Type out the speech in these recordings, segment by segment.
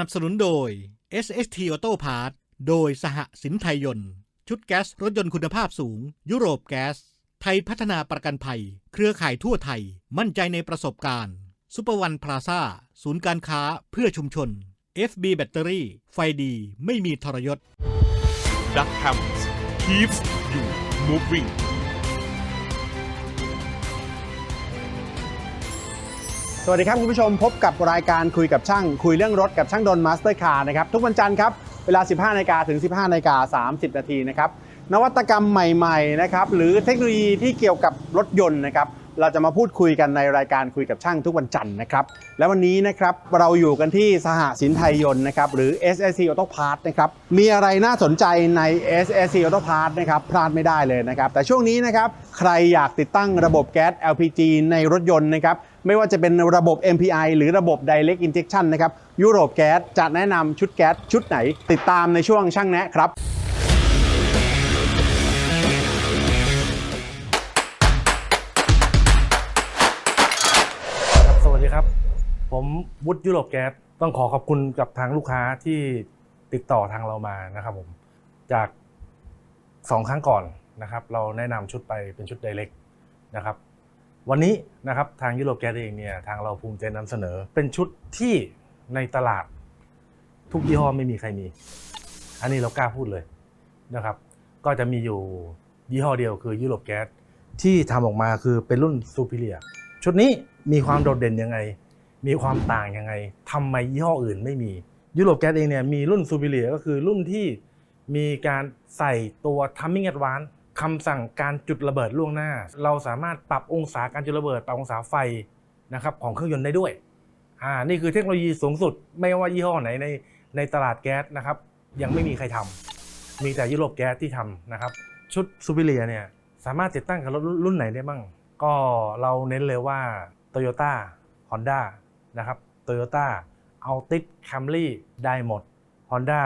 นับสนุนโดย SST Auto Parts โดยสหสินไทยยนต์ ชุดแก๊สรถยนต์คุณภาพสูง ยุโรปแก๊ส ไทยพัฒนาประกันภัย เครือข่ายทั่วไทย มั่นใจในประสบการณ์ซุปเปอร์วันพลาซ่าศูนย์การค้าเพื่อชุมชน FB แบตเตอรี่ ไฟดีไม่มีทรยศ Duck Hammers keeps you moving สวัสดีครับคุณผู้ชมพบกับรายการคุยกับช่าง คุยเรื่องรถกับช่างดนมาสเตอร์คาร์นะครับทุกวันจันทร์ครับเวลา 15นาฬิกาถึง 15นาฬิกา30 นาทีนะครับนวัตกรรมใหม่ๆนะครับหรือเทคโนโลยีที่เกี่ยวกับรถยนต์นะครับ เราจะมาพูดคุยกันในรายการคุยกับช่างทุกวันจันทร์นะครับ และวันนี้นะครับเราอยู่กันที่สหสินไทยยนต์นะครับหรือ SSC Auto Parts นะครับมีอะไรน่าสนใจใน SSC Auto Parts นะครับพลาดไม่ได้เลยนะครับ แต่ช่วงนี้นะครับใครอยากติดตั้งระบบแก๊ส LPG ในรถยนต์นะครับไม่ว่าจะเป็นระบบ MPI หรือระบบ Direct Injection นะครับยุโรปแก๊สจะแนะนำชุดแก๊สชุดไหน ติดตามในช่วงช่างแนะครับครับ ผมวุฒิยุโรปแก๊สต้องขอขอบคุณกับทางลูกค้าที่ติดต่อทางเรามานะครับผมจากสองครั้งก่อนนะครับ เราแนะนำชุดไปเป็นชุด Direct นะครับ วันนี้นะครับทางยุโรปแก๊สเองเนี่ยทางเราภูมิใจนำเสนอ เป็นชุดที่ในตลาดทุกยี่ห้อไม่มีใครมี อันนี้เรากล้าพูดเลยนะครับ ก็จะมีอยู่ยี่ห้อเดียวคือยุโรปแก๊สที่ทำออกมาคือเป็นรุ่นซูเปอร์เรียชุดนี้มีความโดดเด่นยังไง มีความต่างยังไงทำไมยี่ห้ออื่นไม่มี ยุโรปแก๊สเองเนี่ยมีรุ่นซูเปอร์เรียก็คือรุ่นที่มีการใส่ตัว Timing Advance คำสั่งการจุดระเบิดล่วงหน้า เราสามารถปรับองศาการจุดระเบิด ปรับองศาไฟนะครับของเครื่องยนต์ได้ด้วยอ่านี่คือเทคโนโลยีสูงสุด ไม่ว่ายี่ห้อไหนในในตลาดแก๊สนะครับ ยังไม่มีใครทำมีแต่ยุโรปแก๊สที่ทำนะครับ ชุดซูเปอร์เรียเนี่ยสามารถติดตั้งกับรถรุ่นไหนได้บ้าง ก็เราเน้นเลยว่า Toyota Honda นะครับ Toyota Altis Camry ได้หมด Honda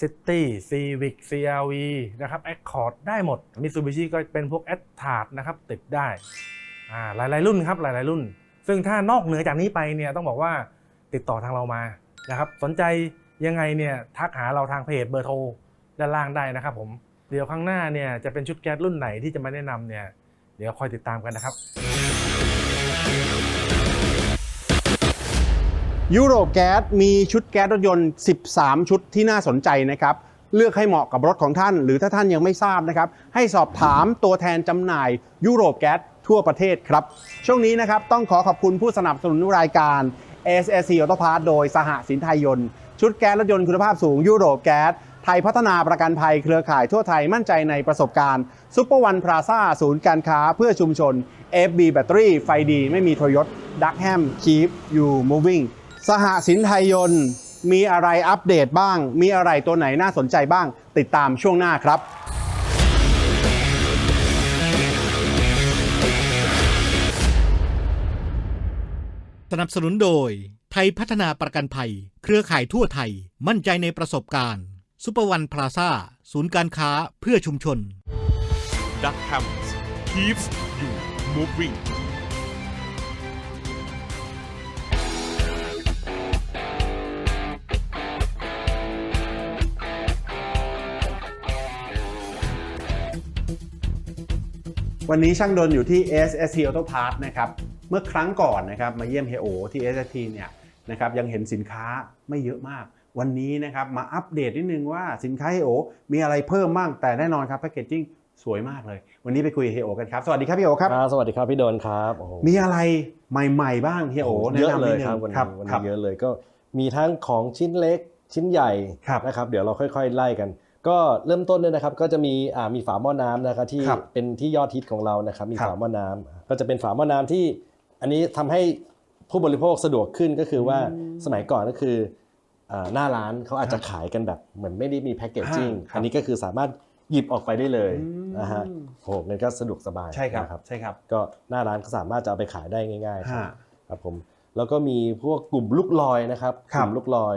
City Civic CRV นะครับ Accord ได้หมด Mitsubishi ก็เป็นพวก a t t a r d นะครับติดได้อ่าหลายๆรุ่นครับหลายๆรุ่น ซึ่งถ้านอกเหนือจากนี้ไปเนี่ยต้องบอกว่าติดต่อทางเรามานะครับสนใจยังไงเนี่ยทักหาเราทางเพจเบอร์โทรด้านล่างได้นะครับผมเดี๋ยวข้างหน้าเนี่ยจะเป็นชุดแก๊สรุ่นไหนที่จะมาแนะนำเนี่ยเดี๋ยวคอยติดตามกันนะครับ ยุโรปแก๊สมีชุดแก๊สรถยนต์ 13 ชุดที่น่าสนใจนะครับ เลือกให้เหมาะกับรถของท่าน หรือถ้าท่านยังไม่ทราบนะครับ ให้สอบถามตัวแทนจำหน่ายยุโรปแก๊สทั่วประเทศครับ ช่วงนี้นะครับ ต้องขอขอบคุณผู้สนับสนุนรายการ SSC Auto Parts โดยสหสินไทยยนต์ ชุดแก๊สรถยนต์คุณภาพสูงยุโรปแก๊สไทยพัฒนาประกันภัยเครือข่ายทั่วไทยมั่นใจในประสบการณ์ซุปเปอร์วันพลาซ่าศูนย์การค้าเพื่อชุมชน FB แบตเตอรี่ไฟดี ไม่มีทรยศดักแฮม Keep You Moving สหสินไทยยนต์มีอะไรอัปเดตบ้าง มีอะไรตัวไหนน่าสนใจบ้าง ติดตามช่วงหน้าครับสนับสนุนโดย ไทยพัฒนาประกันภัย เครือข่ายทั่วไทย มั่นใจในประสบการณ์ซุปเปอร์วันพลาซ่า ศูนย์การค้าเพื่อชุมชน Duck Hammers keeps you moving วันนี้ช่างดนอยู่ที่ SST Auto Parts นะครับ เมื่อครั้งก่อนนะครับมาเยี่ยมเฮโอที่ SST เนี่ยนะครับยังเห็นสินค้าไม่เยอะมาก วันนี้นะครับมาอัปเดตนิดนึงว่าสินค้าเฮโอมีอะไรเพิ่มบ้างแต่แน่นอนครับแพคเกจจิ้งสวยมากเลย วันนี้ไปคุยกับเฮโอกันครับ สวัสดีครับพี่โอครับครับสวัสดีครับพี่โดนครับโอ้โหมีอะไรใหม่ ๆ บ้างเฮโอแนะเยอะนำเลนิยดนึครับงวันนี้ครับวันครันี้บเยอะเลยก็มีทั้งของชิ้นเล็กชิ้นใหญ่ครับนะครับ เดี๋ยวเราค่อย ๆ ไล่กัน ก็เริ่มต้นด้วยนะครับก็จะมีอ่ามีฝาหม้อน้ำนะครับที่ครับเป็นที่ยอดฮิตของเรานะครับมีครับ ฝาหม้อน้ำก็จะเป็นฝาหม้อน้ำที่อันนี้ทำให้ผู้บริโภคสะดวกขึ้นก็คือว่าสมัยก่อนก็คืออ่าหน้าร้านเขาอาจจะขายกันแบบเหมือนไม่ได้มีแพ็กเกจจิ้งครับ อันนี้ก็คือสามารถหยิบออกไปได้เลยอืมนะฮะโอ้โหมันก็สะดวกสบายใช่ครับ นะใช่ครับก็หน้าร้านก็สามารถจะเอาไปขายได้ง่ายๆครับ ฮะ ครับผมแล้วก็มีพวกกลุ่มลูกลอยนะครับครักบลุ่มลูกลอย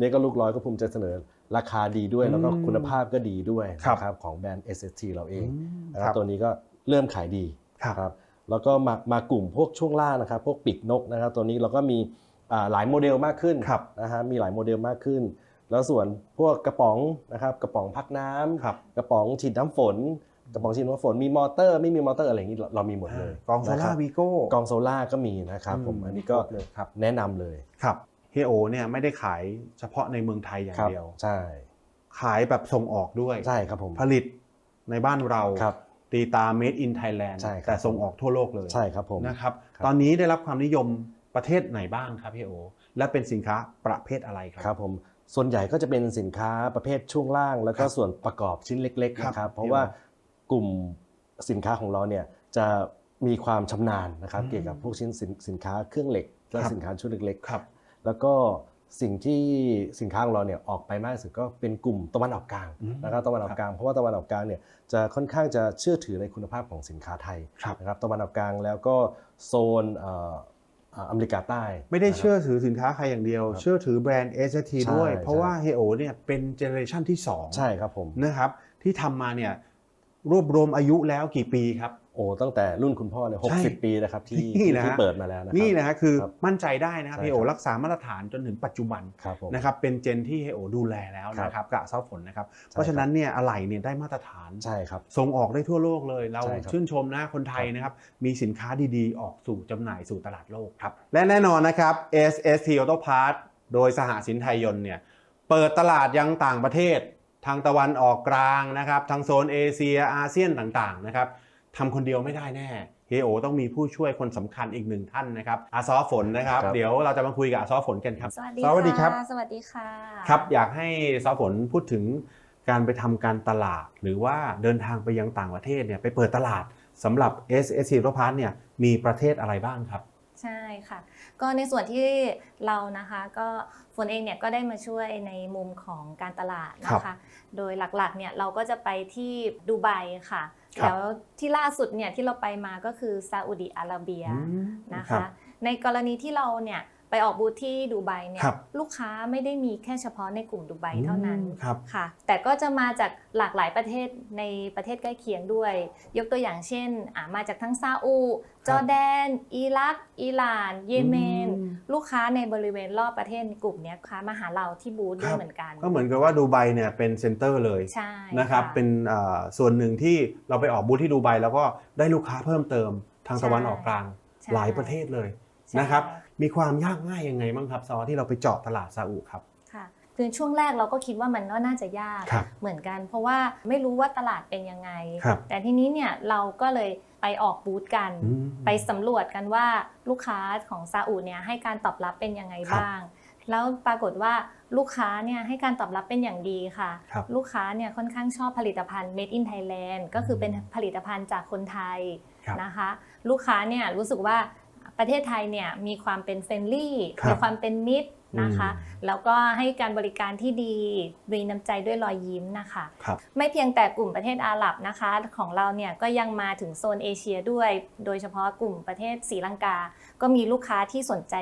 นี่ก็ลูกลอยก็ภูมิใจเสนอ ราคาดีด้วยแล้วก็อืมคุณภาพก็ดีด้วยครับนะครับของแบรนด์ SST เราเองอืมนะคครัรับบตัวนี้ก็เริ่มขายดีครับครับแล้วก็มามากลุ่มพวกช่วงล่างนะครับ พวกปีกนกนะครับ ตัวนี้เราก็มีอ่าหลายโมเดลมากขึ้นครับนะฮะมีหลายโมเดลมากขึ้น แล้วส่วนพวกกระป๋องนะครับกระป๋องพักน้ำครับกระป๋องฉีดน้ำฝนกระป๋องฉีดน้ำฝนมีมอเตอร์ไม่มีมอเตอร์อะไรอย่างนี้เราเรามีหมดเลยกองโซนะคล่ารับวีโก้กองโซล่าก็มีนะครับผมอันนี้ก็เลยครับแนะนำเลยครับ เฮโอเนี่ยไม่ได้ขายเฉพาะในเมืองไทยอย่างครับเดียว ใช่ ขายแบบส่งออกด้วย ใช่ครับผม ผลิตในบ้านเราครับตีตา made in Thailand ใช่ครับแต่ส่งออกทั่วโลกเลย ใช่ครับผมนะครับครับ ตอนนี้ได้รับความนิยมประเทศไหนบ้างครับพี่โอ และเป็นสินค้าประเภทอะไรครัครับผม ส่วนใหญ่ก็จะเป็นสินค้าประเภทช่วงล่าง แล้วก็ครับส่วนประกอบชิ้นเล็กๆครับนะครับ เพราะพี่ว่ากลุ่มสินค้าของเราเนี่ยจะมีความชำนาญนะครับอืมเกี่ยวกับพวกชิ้นสินสินค้าเครื่องเหล็กและครับสินค้าชุดเล็กๆครับ แล้วก็สิ่งที่สินค้าของเราเนี่ยออกไปมากที่สุดก็เป็นกลุ่มตะวันออกกลางอืมนะครับตะวันออกกลางเพราะว่าตะวันออกกลางเนี่ยจะค่อนข้างจะเชื่อถือในคุณภาพของสินค้าไทยครับนะครับตะวันออกกลางแล้วก็โซนเอ่อเอ่ออเมริกาใต้ ไม่ได้นะครับเชื่อถือสินค้าใครอย่างเดียวครับเชื่อถือแบรนด์ s อ t ด้วยใช่เพราะว่าเฮโอเนี่ยเป็นเจเนอเรชันที่2ใช่ครับผมนะครับที่ทำมาเนี่ยรวบรวมอายุแล้วกี่ปีครับ โอ้ตั้งแต่รุ่นคุณพ่อเนี่ยหใช่กสิบปีนะครับที่นี่นะฮะที่เปิดมาแล้วนะครับนี่นะฮะคือครับมั่นใจได้นะครับใช่เฮโอครับรักษามาตรฐานจนถึงปัจจุบันครับผมนะครับเป็นเจนที่เฮโอดูแลแล้วครับนะครับกับซอฟฝนนะครับใช่เพราะฉะนั้นเนี่ยอะไหล่เนี่ยได้มาตรฐานใช่ครับส่งออกได้ทั่วโลกเลย เราใช่ครับชื่นชมนะคนไทยนะครับมีสินค้าดีๆ ออกสู่จำหน่ายสู่ตลาดโลกครับและแน่นอนนะครับ SST Auto Parts โดยสหสินไทยยนต์เนี่ยเปิดตลาดยังต่างประเทศ ทางตะวันออกกลางนะครับทางโซนเอเชียอาเซียนต่างๆนะครับ ทำคนเดียวไม่ได้แน่เฮโอต้องมีผู้ช่วยคนสำคัญอีกหนึ่งท่านนะครับอาซอฝนนะครับครับ เดี๋ยวเราจะมาคุยกับอาซอฝนกันครับ สวัสดีสวัสดีครับะสวัสดีค่ะครับอยากให้ซอฝนพูดถึงการไปทำการตลาด หรือว่าเดินทางไปยังต่างประเทศเนี่ยไปเปิดตลาดสำหรับ S S C รถพาร์ทเนี่ยมีประเทศอะไรบ้างครับ ใช่ค่ะ ก็ในส่วนที่เรานะคะก็ฝนเองเนี่ยก็ได้มาช่วยในมุมของการตลาดนะครัคะบโดยหลักๆเนี่ยเราก็จะไปที่ดูไบค่ะครับแล้วที่ล่าสุดเนี่ยที่เราไปมาก็คือซาอุดิอาระเบียอืมนะรัคะบในกรณีที่เราเนี่ย ไปออกบูธที่ดูไบเนี่ยครับลูกค้าไม่ได้มีแค่เฉพาะในกลุ่มดูไบเท่านั้นอืมครับ ค่ะ แต่ก็จะมาจากหลากหลายประเทศในประเทศใกล้เคียงด้วย ยกตัวอย่างเช่นอ่ามาจากทั้งซาอุ จอร์แดน อิรัก อิหร่าน เยเมน อืม ลูกค้าในบริเวณรอบประเทศในกลุ่มเนี้ยค้ามาหาเราที่บูธด้วครัยบ เหมือนกันก็เหมือนกับว่าดูไบเนี่ยเป็นเซ็นเตอร์เลยใช่นะครับะเป็นอ่าส่วนหนึ่งที่เราไปออกบูธที่ดูไบแล้วก็ได้ลูกค้าเพิ่มเติมทางใช่ตะวันออกกลางใช่หลายประเทศเลย ใช่นะครับ มีความยากง่ายยังไงบ้างครับซอที่เราไปเจาะตลาดซาอุครับค่ะคือช่วงแรกเราก็คิดว่ามันก็น่าจะยากครับเหมือนกัน เพราะว่าไม่รู้ว่าตลาดเป็นยังไงครับแต่ทีนี้เนี่ยเราก็เลยไปออกบูธกันอืมไปสำรวจกันว่าลูกค้าของซาอุเนี่ยให้การตอบรับเป็นยังไงครับบ้าง แล้วปรากฏว่าลูกค้าเนี่ยให้การตอบรับเป็นอย่างดีค่ะครับลูกค้าเนี่ยค่อนข้างชอบผลิตภัณฑ์ made in Thailand ก็คือเป็นผลิตภัณฑ์จากคนไทยครับนะคะ ลูกค้าเนี่ยรู้สึกว่า ประเทศไทยเนี่ยมีความเป็นเฟรนลี่ครับมีความเป็นมิตรนะคะอืมแล้วก็ให้การบริการที่ดีมีน้ำใจด้วยรอยยิ้มนะคะครับไม่เพียงแต่กลุ่มประเทศอาหรับนะคะ ของเราเนี่ยก็ยังมาถึงโซนเอเชียด้วย โดยเฉพาะกลุ่มประเทศศรีลังกา ก็มีลูกค้าที่สนใจ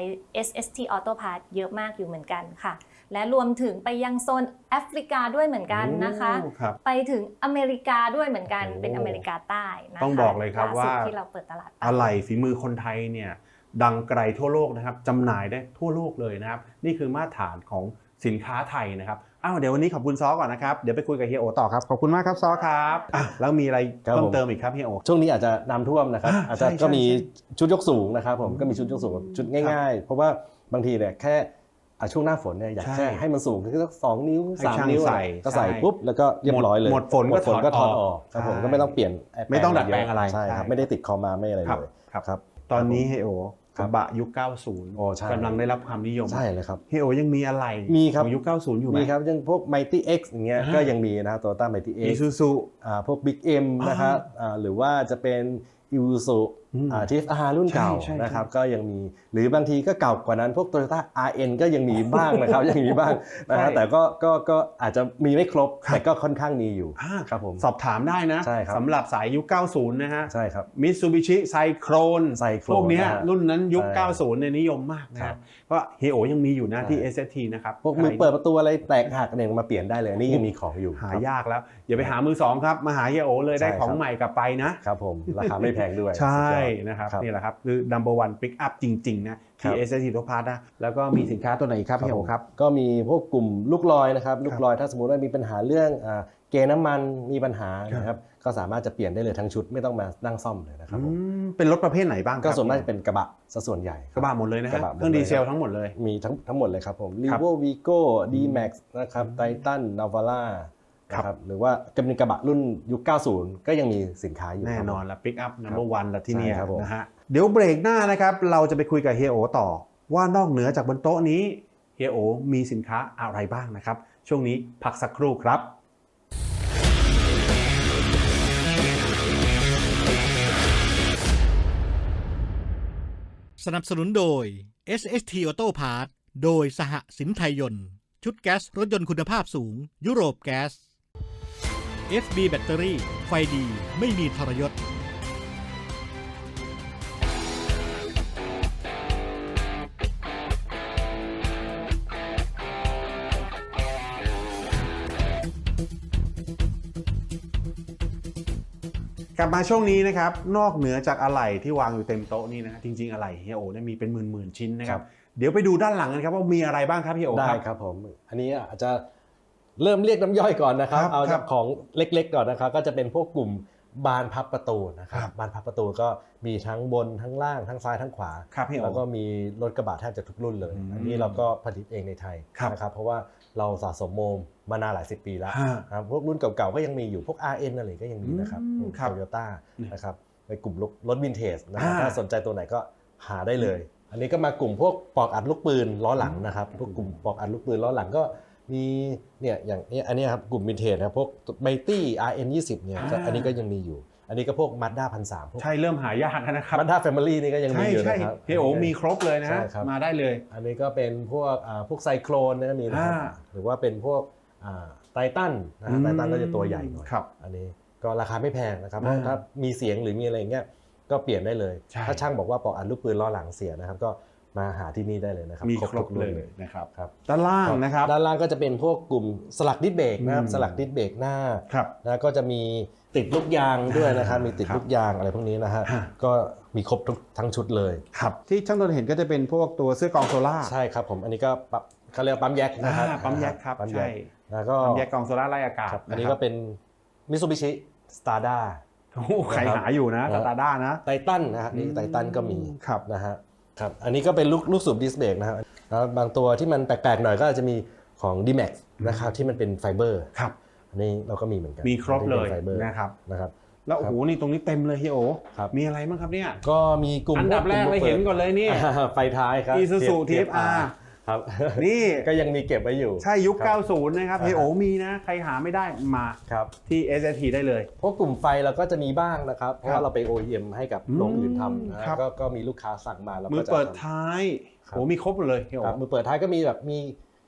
SST Auto Parts เยอะมากอยู่เหมือนกันค่ะ และรวมถึงไปยังโซนแอฟริกาด้วยเหมือนกันนะคะโอ้ครับไปถึงอเมริกาด้วยเหมือนกันโอ้เป็นอเมริกาใต้นะคะต้องบอกเลยครับล่สุดว่าที่เราเปิดตลาดไปอะไหล่ฝีมือคนไทยเนี่ยดังไกลทั่วโลกนะครับจำหน่ายได้ทั่วโลกเลยนะครับ นี่คือมาตรฐานของสินค้าไทยนะครับ อ้าวเดี๋ยววันนี้ขอบคุณซอก่อนนะครับ เดี๋ยวไปคุยกับเฮียโอต่อครับ ขอบคุณมากครับซอครับอะแล้วมีอะไรครับเพิ่ผมมเติมอีกครับเฮียโอ ช่วงนี้อาจจะน้ำท่วมนะครับ อ่าอาจจะใช่ใช่ก็มีใช่ชุดยกสูงนะครับผมก็มีชุดยกสูงชุดง่ายๆ เพราะว่าบางทีเนี่ยแค่อะช่วงหน้าฝนเนี่ยอยากใช่แค่ให้มันสูงแค่สักสองนิ้วให้สามช่างนิ้วใส่ก็ใส่ใช่ปุ๊บแล้วก็เรียบร้อยเลยหมดฝนก็ฝนก็ถถออดดออออกกครับผมใช่ก็ไม่ต้องเปลี่ยนไม่ต้องดัดเยแปลงอะไรใช่คใช่รับไม่ได้ติดคอมาไม่อะไรครับเลยครับ ครับ ตอนนี้เฮียโอครั กบระบะยุค 90โอ้ใช่กำลังได้รับความนิยม ใช่เลยครับเฮียโอยังมีอะไรมีครับของยุค 90 อยู่ไหมมีครับยังพวก Mighty X อย่างเงี้ยอ่าก็ยังมีนะครับตัวต้า Mighty อี X ซูซูอ่าพวก Big M อ่านนะครับอ่าหรือว่าจะเป็น i w s u อืมอ่า TFR รุ่นเก่าใช่ใช่นะครับก็ยังมีหรือบางทีก็เก่ากว่านั้นพวก Toyota RN ก็ยังมีบ้างนะครับยังมีบ้างนะฮะแต่ก็ก็ก็อาจจะมีไม่ครบครับแต่ก็ค่อนข้างมีอยู่อ่าครับผมสอบถามได้นะใช่ครับสำหรับสายยุค 90 นะฮะใช่ครับมิตซูบิชิไซโครน Cyclone พวกเนี้ยนะฮะรุ่นนั้นยุคใช่90เนี่ยนิยมมากนะครัฮะบก็เฮโอยังมีอยู่นะที่ใช่ SST นะครับพวกมือเปิดประตูอะไรแตกหักเนี่ยมาเปลี่ยนได้เลยนี่ยังมีของอยู่หาครับยากแล้วอย่าไปหามือสองครับมาหาเฮโอเลยได้ใช่ครับของใหม่กลับไปนะครับผมราคาไม่แพงด้วยใช่สุดยอดนะครับครับนี่แหละครับคือ number one pick up จริงๆนะครัที่บ SST โทพาร์นะแล้วก็มีสินค้าตัวไหนอีกครับพี่โอครับ ก็มีพวกกลุ่มลูกลอยนะครับลูกลอยถ้าสมมติว่ามีปัญหาเรื่องอ่าเกณฑ์น้ำมันมีปัญหานะครับก็สามารถจะเปลี่ยนได้เลยทั้งชุดไม่ต้องมานั่งซ่อมเลยนะครับผมอืมเป็นรถประเภทไหนบ้างครับก็ส่วนมากจะเป็นกระบะซะส่วนใหญ่คกระบะหมดเลยนะกฮะระบะหมดเครื่องเลยดีเซลครับทั้งหมดเลยมีทั้งทั้งหมดเลยครับผมครั r บ e v o Vigo D Max นะครับไททันนาวาร่าครับ นะครับหรือว่าจะเป็นกระบะรุ่นยุค 90 ก็ยังมีสินค้าอยู่แน่ครับนอนละ pick up number one ละที่เนี่ยใช่ครับผมนะฮะเดี๋ยวเบรกหน้านะครับ เราจะไปคุยกับเฮียโอต่อ ว่านอกเหนือจากบนโต๊ะนี้เฮียโอมีสินค้าอะไรบ้างนะครับ ช่วงนี้พักสักครู่ครับสนับสนุนโดย SST Auto Parts โดยสหสินไทยยนต์ ชุดแก๊สรถยนต์คุณภาพสูง ยุโรปแก๊ส FB แบตเตอรี่ ไฟดีไม่มีทรยศกลับมาช่วงนี้นะครับ นอกเหนือจากอะไหล่ที่วางอยู่เต็มโต๊ะนี่นะฮะจริง ๆอะไหล่เฮียโอเนี่ยมีเป็นหมื่นๆชิ้นนะครับ เดี๋ยวไปดูด้านหลังกันครับว่ามีอะไรบ้างครับเฮียโอได้ครับครับผม อันนี้อาจจะ เริ่มเรียกน้ำย่อยก่อนนะครับครับเอาครัจากบของเล็กๆก่อนนะครับ ก็จะเป็นพวกกลุ่มบานพับประตูนะครับครับบานพับประตูก็มีทั้งบนทั้งล่างทั้งซ้ายทั้งขวาครับพี่โอแล้วก็มีรถกระบะแทบจะทุกรุ่นเลยอืมอันนี้เราก็ผลิตเองในไทยครับนะครับเพราะว่าเราสะสมโมมมานานหลายสิบปีแล้วฮะนะครับพวกรุ่นเก่าๆก็ยังมีอยู่พวก RN อะไรก็ยังมีนะครับอืมครับโตโยต้าอืมนะครับในกลุ่มรถรถวินเทจนะครับอ่าถ้าสนใจตัวไหนก็หาได้เลย อันนี้ก็มากลุ่มพวกปลอกอัดลูกปืนล้อหลังนะครับพวกกลุ่มปลอกอัดลูกปืนล้อหลังก็ มีเนี่ยอย่างเนี้ยอันเนี้ยครับกลุ่มวินเทจนะครับพวกไบตี้ RN 20 เนี่ยก็อ่า อันนี้ก็ยังมีอยู่ อันนี้ก็พวกมัดด้าพันสามพวกใช่เริ่มหายากแล้วนะครับมัดด้าแฟมิลี่นี่ก็ยังมีใช่อยู่ใช่นะครับ เฮียโอมีครบเลยนะ ใช่ฮะครับ มาได้เลย อันนี้ก็เป็นพวกอ่าพวกไซโครนนะมีนะครับอ่า หรือว่าเป็นพวกไททันนะฮะไททันก็จะตัวใหญ่หน่อย ครับ อันนี้ก็ราคาไม่แพงนะครับอ่าถ้ามีเสียงหรือมีอะไรอย่างเงี้ยก็เปลี่ยนได้เลย ใช่ ถ้าช่างบอกว่าปอกอัดลูกปืนล้อหลังเสียนะครับก็ มาหาที่นี่ได้เลยนะครับมีครบทุกเลนยนะครับครับด้านล่างนะครับด้านล่างก็จะเป็นพวกกลุ่มสลักดิสเบรกนะครับอืมสลักดิสเบรกหน้าครับแล้วก็จะมีติดลูกยางด้วยนะครับมีติดครับลูกยางอะไรพวกนี้นะฮะฮะก็มีครบทุกทั้งชุดเลยครับที่ช่างตนเห็นก็จะเป็นพวกตัวเสื้อกองโซล่าใช่ครับผมอันนี้ก็ปั๊มเขาเรียกว่าปั๊มแยกนะครับอ่าปั๊มแยกครับปั๊มแยใช่กแล้วก็ปั๊มแยกกองโซล่าไล่อากาศครับอันนี้ก็เป็นมิ t ซูบิชิสตาร์ด้าโอ้โหใครหาอยู่นะครัตาบตาด้านะไททันนะฮะนี่ไททันก็มีครับนะฮะ ครับ อันนี้ก็เป็นลูกลูกสูบดิสเบรกนะครับแล้วบางตัวที่มันแปลกๆหน่อยก็อาจจะมีของ d m a x นะครับที่มันเป็นไฟเบอร์ครับอันนี้เราก็มีเหมือนกันมีครบเลยอันนี้ป็นไฟเบอร์นะครับนะครับแล้วโอ้โหนี่ตรงนี้เต็มเลยเฮียโอครับมีอะไรบ้างครับเนี่ยก็มีกลุ่มอันดับแรกเลยเห็นก่อนเลยนี่อ่าไฟท้ายครับ Isuzu TFR TFR ครับ นี่ ก็ยังมีเก็บไว้อยู่ ใช่ยุคครับ90 นะครับอ่าเฮียโอมีนะ ใครหาไม่ได้มาครับที่ SST ได้เลยพวกกลุ่มไฟเราก็จะมีบ้างนะครับ เพราะครัว่าบเราไป OEM ให้กับโรงอื่นทำนะครับก็ก็มีลูกค้าสั่งมาเรามืก็อจะเปิดทำท้ายครับโอ้มีครบหมดเลยเฮียโอครับมือเปิดท้ายก็มีแบบมี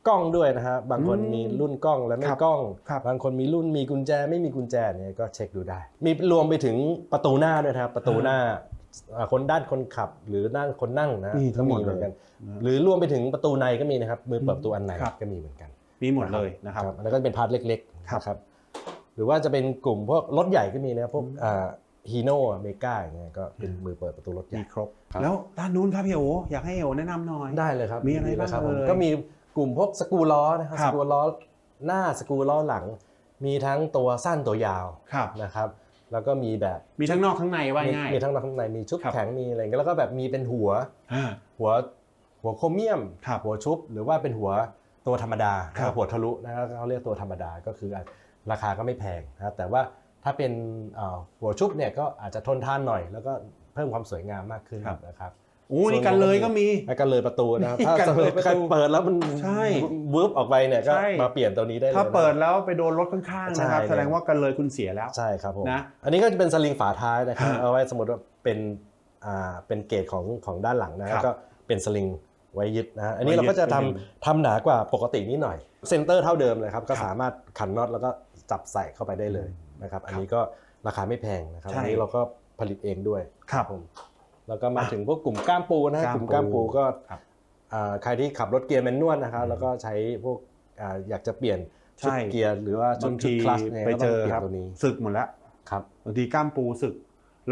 กล้องด้วยนะฮะบางคนอืมมีรุ่นกล้องและไม่ครับกล้องครับบางคนมีรุ่นมีกุญแจไม่มีกุญแจเนี่ยก็เช็คดูได้ มีรวมไปถึงประตูหน้าด้วยนะครับประตูหน้าอ่า คนด้านคนขับหรือด้านคนนั่งนะนี่ทั้ก็งหมมีดเหมือนกันเลยหรือรวมไปถึงประตูในก็มีนะครับมือเปิดประตูอันในครับก็มีเหมือนกันมีหมดเลยนะครับอันนั้นก็เป็นพาร์ทเล็กๆครับนะครับหรือว่าจะเป็นกลุ่มพวกรถใหญ่ก็มีนะครับพวกฮีโน่เมกาอย่างเงี้ยก็เป็นมือเปิดประตูรถใหญ่มีครบครับแล้วด้านนู้นครับเฮียโออยากให้เฮียโอแนะนำหน่อยได้เลยครับมีอะไรบ้างครับผมเอ่ยก็มีกลุ่มพวกสกรูล้อนะครับครัสบกรูล้อหน้าสกรูล้อหลัง มีทั้งตัวสั้นตัวยาวครับนะครับ แล้วก็มีแบบมีทั้งนอกทั้งในว่ามีง่ายมีทั้งนอกทั้งในมีชุบครับแข็งมีอะไรอย่างเงี้ยแล้วก็แบบมีเป็นหัวอ่าหัวหัวโครเมียมครับหัวชุบหรือว่าเป็นหัวตัวธรรมดาครับหัวทะลุนะครับเขาเรียกตัวธรรมดาก็คือราคาก็ไม่แพงนะครับแต่ว่าถ้าเป็นเอ่อหัวชุบเนี่ยก็อาจจะทนทานหน่อย แล้วก็เพิ่มความสวยงามมากขึ้นนะครับ โอ้นี่กันเลยก็มีแล้วกันเลยประตูนะครับนี่ถ้ากันสมมเลยติประตูใครเปิดแล้วมันใช่วืบออกไปเนี่ยก็ใช่ มาเปลี่ยนตัวนี้ได้เลยถ้านะ เปิดแล้วไปโดนรถข้างๆนะครับ ใช่ แสดงว่ากันเลยคุณเสียแล้ว ใช่ครับผมนะอันนี้ก็จะเป็นสลิงฝาท้ายนะครับฮะเอาไว้สมมติว่าเป็นอ่าเป็นเกรดของของด้านหลังนะคครัรับบก็เป็นสลิงไว้ยึดนะฮะอันนี้ไว้ยึดเราก็จะทำเป็นทำหนากว่าปกตินิดหน่อย เซนเตอร์เท่าเดิมเลยครับก็ครับสามารถขันน็อตแล้วก็จับใส่เข้าไปได้เลยนะครับ อันนี้ก็ราคาไม่แพงนะครับใช่ อันนี้เราก็ผลิตเองด้วยครับผม แล้วก็มาถึงพวกกลุ่มก้ามปูนะฮะก้ามกลุ่มก้ามปูก็ครับอ่าใครที่ขับรถเกียร์แมนนวลนะครับ แล้วก็ใช้พวกอ่าอยากจะเปลี่ยนชุดใช่เกียร์หรือว่าชุบาดงชุดทีคลัสเนี่ยไปก็เจต้องอเปลี่ยครับนตัวนี้ศึกหมดแล้วครับบางทีกล้ามปูศึก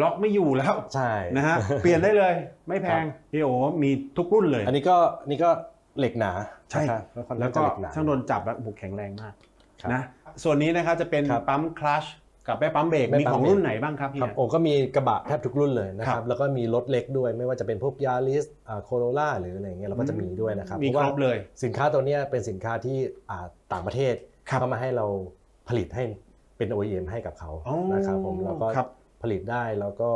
ล็อกไม่อยู่แล้วใช่นะฮะเปลี่ยนได้เลยไม่แพงครับพี่โอมีทุกรุ่นเลย อันนี้ก็อันนี้ก็เหล็กหนาใช่นะครับค่อนแล้ข้าวงก็จะเหล็กหนาช่างโดนจับแล้วโอ้โหแข็งแรงมากครับนะส่วนนี้นะครับจะเป็นครับปั๊มคลัช กับแม่ปั๊มเบรกแม่มีปั๊มของเบรก รุ่นไหนบ้างครับพี่ครับโอ้ก็มีกระบะแทบทุกรุ่นเลยนะคครัรับบแล้วก็มีรถเล็กด้วยไม่ว่าจะเป็นพวกยาริสโคโรล่าหรืออะไรอย่างเงี้ยเราก็จะมีด้วยนะครับมีพาะคว่ารบเลยสินค้าตัวเนี้ยเป็นสินค้าที่อ่าต่างประเทศครับ เข้ามาให้เราผลิตให้เป็น OEM ให้กับเขาอ๋อนะครับผมแล้วก็ครับ ผลิตได้แล้วก็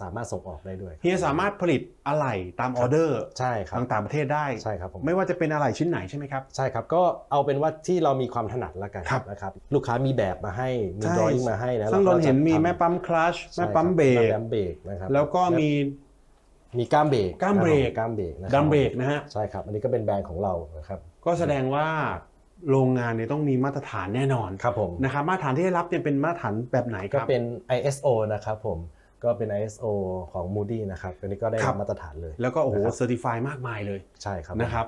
สามารถส่งออกได้ด้วยเฮียสามารถผลิตอะไหล่ตามออเดอร์ใช่ครับทางต่างประเทศได้ ใช่ครับผม ไม่ว่าจะเป็นอะไหล่ชิ้นไหนใช่ไหมครับ ใช่ครับ ก็เอาเป็นว่าที่เรามีความถนัดแล้วกันครับนะครับ ลูกค้ามีแบบมาให้ มีใช่ ดรอ i ิ g มาให้นะช่างโดนราก็จะเห็นมีทำแม่ปั๊มคลัชใช่แม่ครับปั๊มเบรกแม่ปั๊มเบรกนะครับแล้วก็มี มีก้ามเบรกก้ามเบรกก้ามเบรกนะคดับมเบรกนะฮะ ใช่ครับ อันนี้ก็เป็นแบรนด์ของเรานะครับ ก็แสดงว่า โรงงานเนี่ยต้องมีมาตรฐานแน่นอนครับผมนะครับมาตรฐานที่ได้รับเนี่ยเป็นมาตรฐานแบบไหนคก็รับเป็น ISO นะครับผมก็เป็น ISO ของ Moody นะครับอันนี้ก็ได้ครัรับบมาตรฐานเลย แล้วก็โอ้โหนะครับเซอร์ติฟายมากมายเลยใช่ครับนะครับ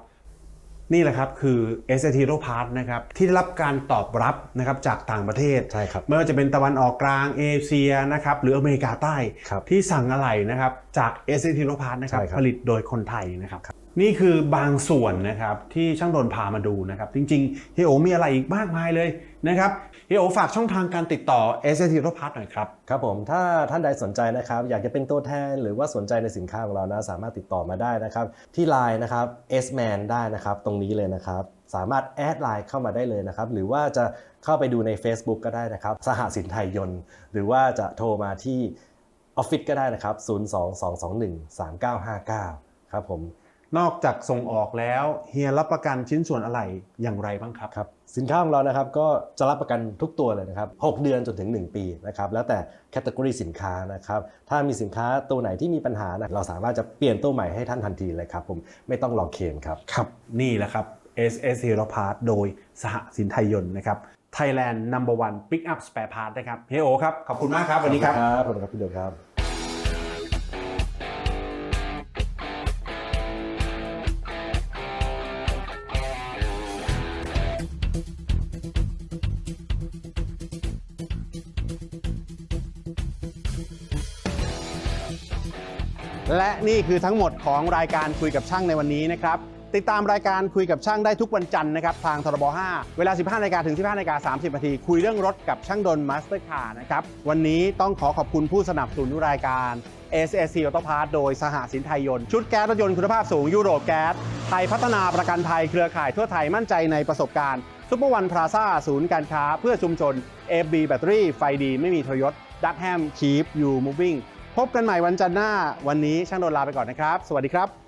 นี่แหละครับคือ s a t r o p a r t นะครับที่ได้รับการตอบรับนะครับจากต่างประเทศใช่ครับไม่ว่าจะเป็นตะวันออกกลางเอเชียนะครับหรืออเมริกาใต้ครับที่สั่งอะไหล่นะครับจาก s a t r o p a r t นะครับใช่ครับผลิตโดยคนไทยนะครับนี่คือบางส่วนนะครับที่ช่างโดนพามาดูนะครับจริงๆเฮยโอมีอะไรอีกมากมายเลยนะครับ เฮยโอฝากช่องทางการติดต่อ s a t r o p a r t หน่อยครับ ครับผมถ้าท่านใดสนใจนะครับ อยากจะเป็นตัวแทนหรือว่าสนใจในสินค้าของเรานะ สามารถติดต่อมาได้นะครับ ที่ Line นะครับ S Man ได้นะครับ ตรงนี้เลยนะครับ สามารถแอดไลน์เข้ามาได้เลยนะครับ หรือว่าจะเข้าไปดูใน Facebook ก็ได้นะครับ สหสินไทยยนต์ หรือว่าจะโทรมาที่ออฟฟิศก็ได้นะครับ 022213959 ครับผม นอกจากส่งออกแล้วเฮียรับประกันชิ้นส่วนอะไหล่อย่างไรบ้างครับครับ สินค้าของเรานะครับก็จะรับประกันทุกตัวเลยนะครับ 6 เดือนจนถึง 1 ปีนะครับแล้วแต่แคตตากรีสินค้านะครับถ้ามีสินค้าตัวไหนที่มีปัญหานะเราสามารถจะเปลี่ยนตัวใหม่ให้ท่านทันทีเลยครับผมไม่ต้องรอเคลมครับครับนี่แหละครับ SS Hero Part โดยสหสินไทยยนต์นะครับ Thailand Number One Pick Up Spare Part นะครับเฮยโอครับขอบคุณมากครับวันนี้ครับครับขอบคุณครับพี่เดือครับ และนี่คือทั้งหมดของรายการคุยกับช่างในวันนี้นะครับ ติดตามรายการคุยกับช่างได้ทุกวันจันทร์นะครับ ทางทรบ5 เวลา 15นาฬิกาถึง 15นาฬิกา30นาทีคุยเรื่องรถกับช่างดนมาสเตอร์คาร์นะครับ วันนี้ต้องขอขอบคุณผู้สนับสนุนรายการ SSC Auto Parts โดยสหสินไทยยนต์ ชุดแก๊สรถยนต์คุณภาพสูงยุโรปแก๊สไทยพัฒนาประกันภัยเครือข่ายทั่วไทยมั่นใจในประสบการณ์ซุปเปอร์วันพลาซ่าศูนย์การค้าเพื่อชุมชน FB แบตเตอรี่ไฟดีไม่มีทรยศดักแฮมคีฟยูมูฟวิ่ง พบกันใหม่วันจันทร์หน้า วันนี้ช่างโดนลาไปก่อนนะครับ สวัสดีครับ